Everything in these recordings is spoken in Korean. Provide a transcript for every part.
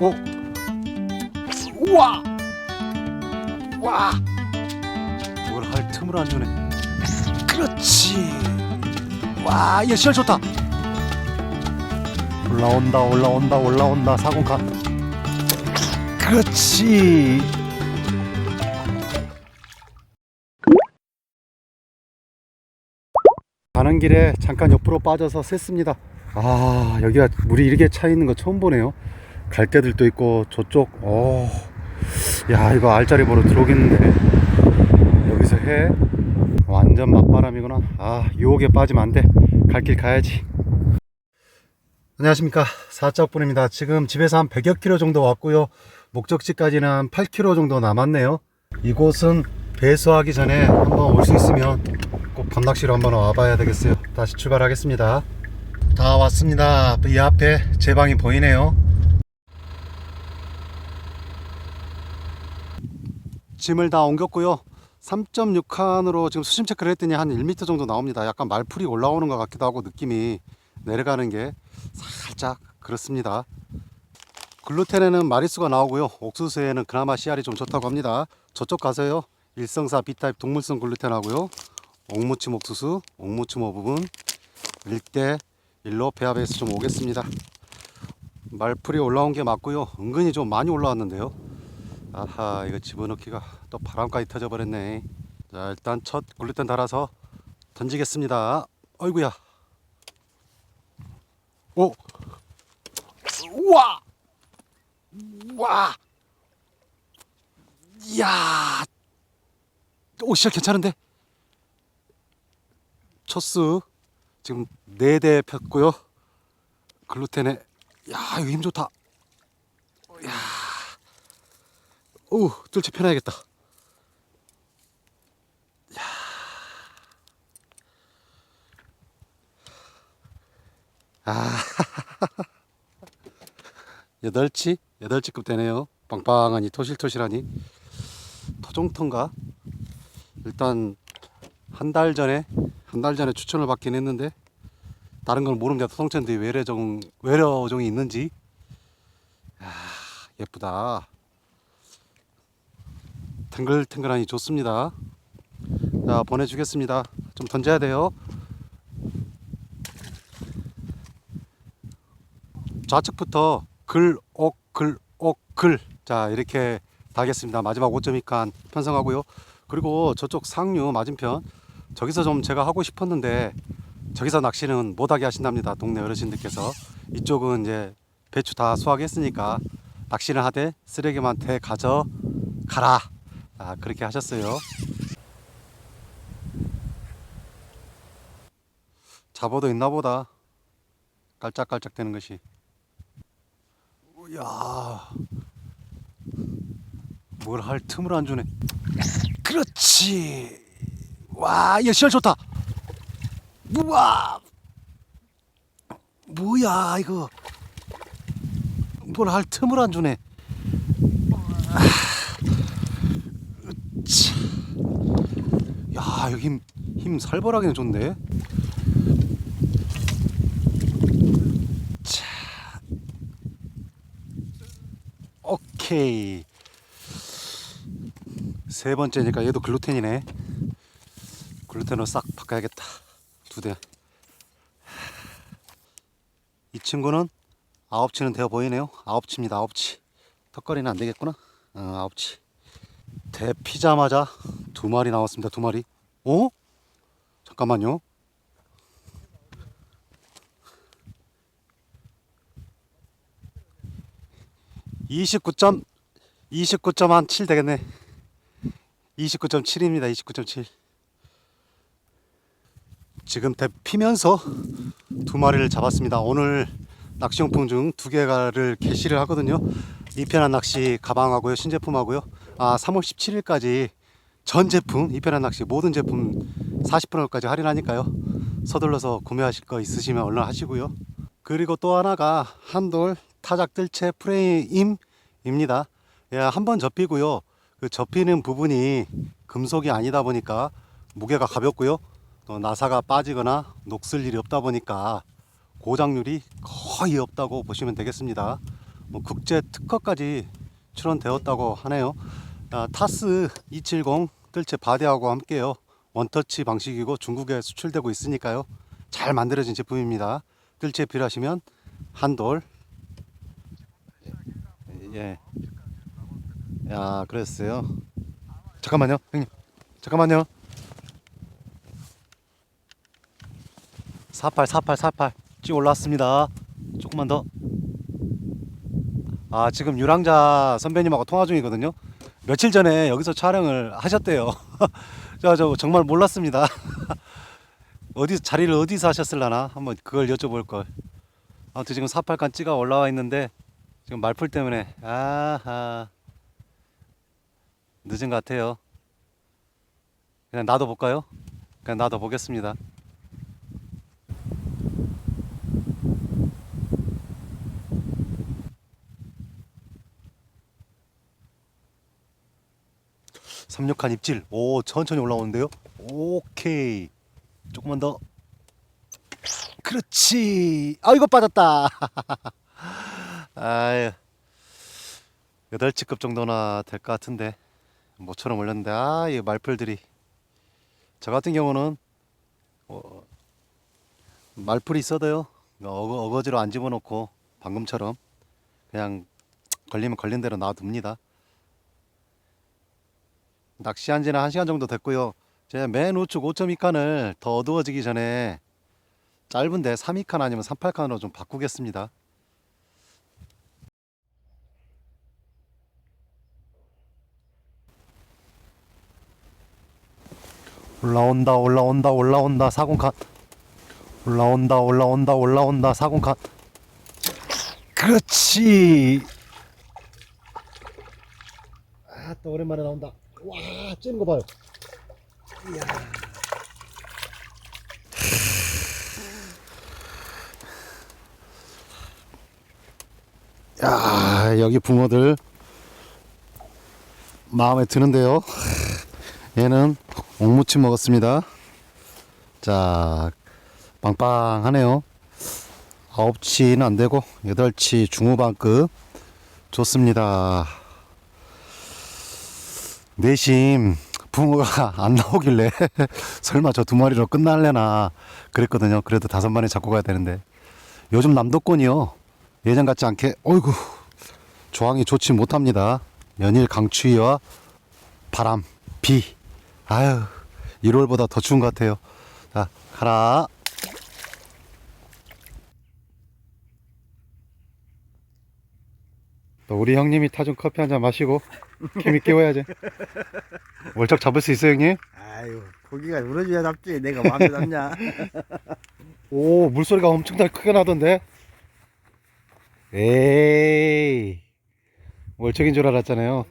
어? 우와! 와! 뭘 할 틈을 안 주네. 그렇지. 와, 얘 시알 좋다. 올라온다, 올라온다, 올라온다. 사공카. 그렇지. 가는 길에 잠깐 옆으로 빠져서 샜습니다. 아, 여기가 물이 이렇게 차 있는 거 처음 보네요. 갈대들도 있고 저쪽 어. 야, 이거 알짜리 보러 들어오겠는데. 여기서 해. 완전 맞바람이구나. 아, 유혹에 빠지면 안 돼. 갈 길 가야지. 안녕하십니까. 사짝분입니다. 지금 집에서 한 100여 킬로 정도 왔고요. 목적지까지는 한 8킬로 정도 남았네요. 이곳은 배수하기 전에 한번 올 수 있으면 꼭 밤낚시로 한번 와봐야 되겠어요. 다시 출발하겠습니다. 다 왔습니다. 이 앞에 제 방이 보이네요. 짐을 다 옮겼고요. 3.6칸으로 지금 수심 체크를 했더니 한 1m 정도 나옵니다. 약간 말풀이 올라오는 것 같기도 하고 느낌이 내려가는 게 살짝 그렇습니다. 글루텐에는 마리수가 나오고요. 옥수수에는 그나마 씨알이 좀 좋다고 합니다. 저쪽 가서요. 일성사 B타입 동물성 글루텐 하고요. 옥무침 옥수수, 옥무침 어 부분 일대 일로 배합해서 좀 오겠습니다. 말풀이 올라온 게 맞고요. 은근히 좀 많이 올라왔는데요. 아하 이거 집어넣기가 또 바람까지 터져 버렸네. 자 일단 첫 글루텐 달아서 던지겠습니다. 어이구야. 오. 우와. 와. 이야. 오 시작 괜찮은데? 첫수 지금 네 대 폈고요. 글루텐에 야 이거 힘 좋다. 야. 오 뜰채 펴놔야겠다. 야. 아. 여덟치 여덟치급 되네요. 빵빵하니 토실토실하니 토종토인가? 일단 한 달 전에 한 달 전에 추천을 받긴 했는데 다른 건 모릅니다. 토종체인데 외래종 외래종이 있는지 야, 예쁘다. 탱글탱글하니 좋습니다. 자 보내주겠습니다. 좀 던져야 돼요. 좌측부터 글, 옥, 글, 옥, 글. 자, 이렇게 다겠습니다. 마지막 5.2칸 편성하고요. 그리고 저쪽 상류 맞은편. 저기서 좀 제가 하고 싶었는데, 저기서 낚시는 못하게 하신답니다. 동네 어르신들께서. 이쪽은 이제 배추 다 수확했으니까, 낚시를 하되 쓰레기만 대 가져 가라. 아, 그렇게 하셨어요. 잡어도 있나 보다. 깔짝깔짝 되는 것이. 야, 뭘 할 틈을 안 주네. 그렇지. 와, 얘 시알 좋다. 우와, 뭐야 이거? 뭘 할 틈을 안 주네. 아, 으차. 힘, 힘 살벌하게 좋네. 오케이. 세 번째니까 얘도 글루텐이네. 글루텐으로 싹 바꿔야겠다. 두 대. 이 친구는 아홉 치는 되어 보이네요. 아홉 치입니다. 아홉 치. 턱걸이는 안 되겠구나. 어, 아홉 치. 대 피자마자 두 마리 나왔습니다. 두 마리. 어? 잠깐만요. 이십구 점29.7 되겠네. 29.7입니다. 29.7. 지금 대 피면서 두 마리를 잡았습니다. 오늘 낚시용품 중 두 개를 개시를 하거든요. 이편한 낚시 가방하고요. 신제품하고요. 아, 3월 17일까지 전 제품, 이편한 낚시 모든 제품 40%까지 할인하니까요. 서둘러서 구매하실 거 있으시면 얼른 하시고요. 그리고 또 하나가 한돌 타작 뜰채 프레임입니다. 예, 한번 접히고요. 그 접히는 부분이 금속이 아니다 보니까 무게가 가볍고요. 또 나사가 빠지거나 녹슬 일이 없다 보니까 고장률이 거의 없다고 보시면 되겠습니다. 뭐 국제 특허까지 출원되었다고 하네요. 아, 타스 270 뜰채 바디하고 함께요. 원터치 방식이고 중국에 수출되고 있으니까요. 잘 만들어진 제품입니다. 뜰채 필요하시면 한돌. 예. 야, 그랬어요. 잠깐만요, 형님. 잠깐만요. 48, 48, 48. 쭉 올라왔습니다. 조금만 더. 아, 지금 유랑자 선배님하고 통화 중이거든요. 며칠 전에 여기서 촬영을 하셨대요. 저, 저 정말 몰랐습니다. 어디 자리를 어디서 하셨을라나 한번 그걸 여쭤볼 걸. 아무튼 지금 48간 찌가 올라와 있는데 지금 말풀 때문에 아하 늦은 것 같아요. 그냥 놔둬 볼까요? 그냥 놔둬 보겠습니다. 삼육한 입질. 오, 천천히 올라오는데요. 오케이. 조금만 더. 그렇지. 아, 이거 빠졌다. 아유. 여덟 치급 정도나 될 것 같은데. 모처럼 올렸는데, 아, 이 말풀들이. 저 같은 경우는, 어, 말풀이 있어도요. 어거, 어거지로 안 집어넣고, 방금처럼. 그냥 걸리면 걸린 대로 놔둡니다. 낚시한 지는 한 시간 정도 됐고요. 제맨 우측 5.2칸을 더 어두워지기 전에 짧은데 3.2칸 아니면 3.8칸으로 좀 바꾸겠습니다. 올라온다 올라온다 올라온다 4공칸 올라온다 올라온다 올라온다 4공칸 그렇지 아또 오랜만에 나온다 와 찌는 거 봐요. 야. 여기 붕어들 마음에 드는데요. 얘는 옥무침 먹었습니다. 자 빵빵하네요. 9치는 안 되고 8치 중후반급. 좋습니다 내심 붕어가 안 나오길래 설마 저 두 마리로 끝날래나 그랬거든요. 그래도 다섯 마리 잡고 가야 되는데 요즘 남도권이요 예전 같지 않게 어이구 조항이 좋지 못합니다. 연일 강추위와 바람, 비 아유 1월보다 더 추운 것 같아요. 자 가라. 또 우리 형님이 타준 커피 한 잔 마시고 케미 깨워야지. 월척 잡을 수 있어요 형님? 아유 고기가 울어줘야 잡지. 내가 마음에 잡냐? 오 물소리가 엄청나게 크게 나던데? 에이 월척인 줄 알았잖아요.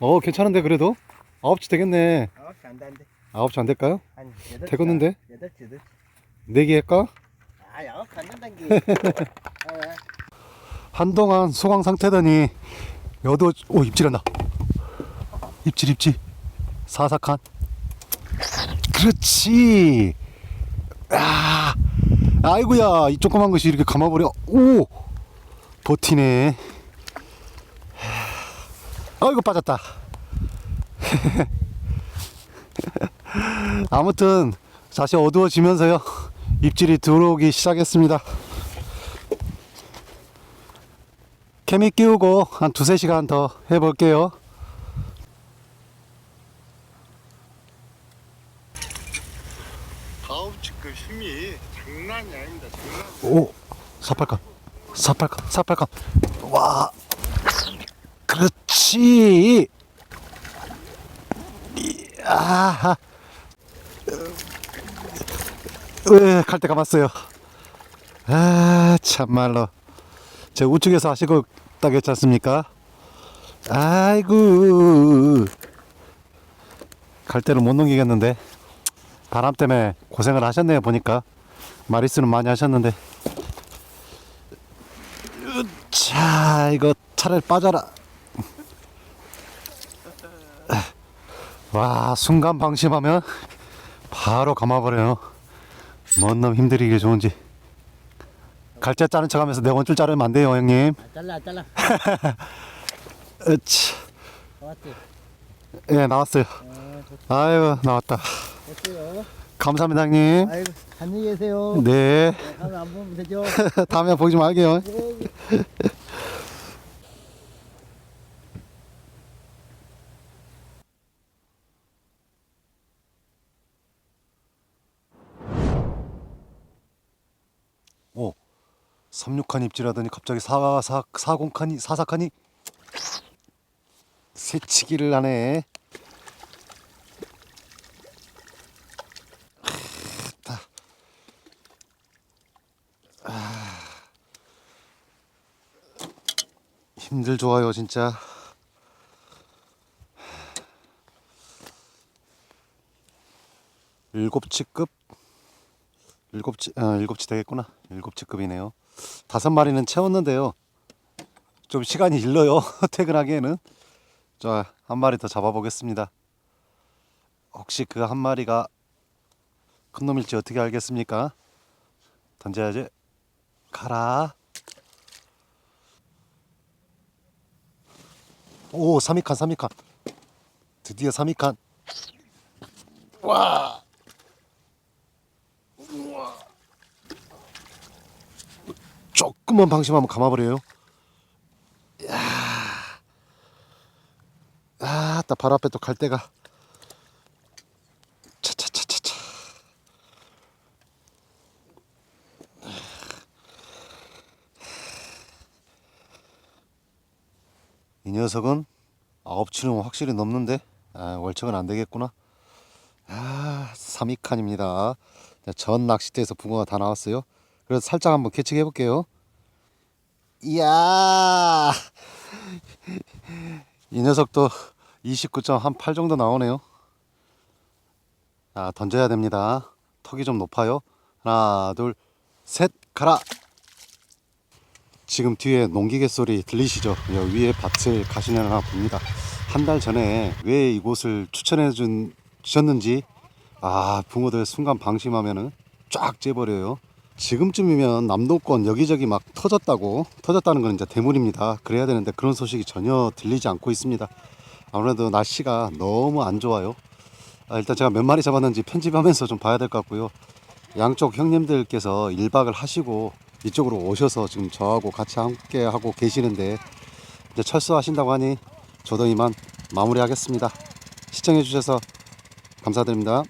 어 괜찮은데 그래도? 아홉치 되겠네. 아홉 시 안돼 안돼. 아홉치 안 될까요? 한 여덟 되겠는데? 여덟 시 여덟 시. 네개 할까? 아 아홉 시안 된다는 게. 아, 한동안 소강 상태더니 여도 오 입질한다. 입질 입질. 사사칸. 그렇지. 아 아이고야 이 조그만 것이 이렇게 감아버려. 오! 버티네. 아이고 빠졌다. 아무튼 다시 어두워지면서요 입질이 들어오기 시작했습니다 케미 끼우고 한 두세 시간 더 해볼게요. 아홉 치급 힘이 장난이 아닙니다 장난 오, 사팔칸, 사팔칸, 사팔칸. 와, 그렇지. 아, 왜 갈대 감았어요? 아, 참말로. 제 우측에서 하시고 딱 했지 않습니까? 아이고. 갈대를 못 넘기겠는데. 바람 때문에 고생을 하셨네요, 보니까. 마리수는 많이 하셨는데. 자, 이거 차라리 빠져라. 와, 순간 방심하면 바로 감아버려요. 뭔 놈 힘들이게 좋은지. 갈대 자른 척하면서 내 원줄 자르면 안 돼요 형님. 아, 잘라 잘라. 으치. 나왔지? 예 나왔어요. 어, 아유 나왔다. 됐어요. 감사합니다 형님. 아이고 안녕히 계세요. 네. 다음에 안 보면 되죠? 다음에 보지 말게요. 네. 오 36칸 입질하더니 갑자기 4, 4, 40칸이 44칸이 새치기를 하네. 다. 아. 힘들 좋아요 진짜. 일곱치급? 일곱치 아 일곱치 되겠구나. 일곱치급이네요 다섯 마리는 채웠는데요. 좀 시간이 일러요 퇴근하기에는. 자 한 마리 더 잡아보겠습니다. 혹시 그 한 마리가 큰 놈일지 어떻게 알겠습니까? 던져야지. 가라. 오 3위칸 3위칸 드디어 3위칸 와 조금만 방심하면 감아버려요. 이야. 아, 딱 바로 앞에 또 갈대가. 차차차차차. 이 녀석은 아홉 치는 확실히 넘는데 아, 월척은 안 되겠구나. 아, 3위칸입니다. 전 낚싯대에서 붕어가 다 나왔어요. 그래서 살짝 한번 캐치해 볼게요. 이야, 이 녀석도 29.8 정도 나오네요. 자, 던져야 됩니다. 턱이 좀 높아요. 하나, 둘, 셋, 가라. 지금 뒤에 농기계 소리 들리시죠? 위에 밭을 가시려나 봅니다. 한 달 전에 왜 이곳을 추천해 준, 주셨는지, 아, 붕어들 순간 방심하면은 쫙 째버려요. 지금쯤이면 남도권 여기저기 막 터졌다고, 터졌다는 건 이제 대물입니다. 그래야 되는데 그런 소식이 전혀 들리지 않고 있습니다. 아무래도 날씨가 너무 안 좋아요. 아, 일단 제가 몇 마리 잡았는지 편집하면서 좀 봐야 될 것 같고요. 양쪽 형님들께서 1박을 하시고 이쪽으로 오셔서 지금 저하고 같이 함께 하고 계시는데 이제 철수하신다고 하니 저도 이만 마무리하겠습니다. 시청해 주셔서 감사드립니다.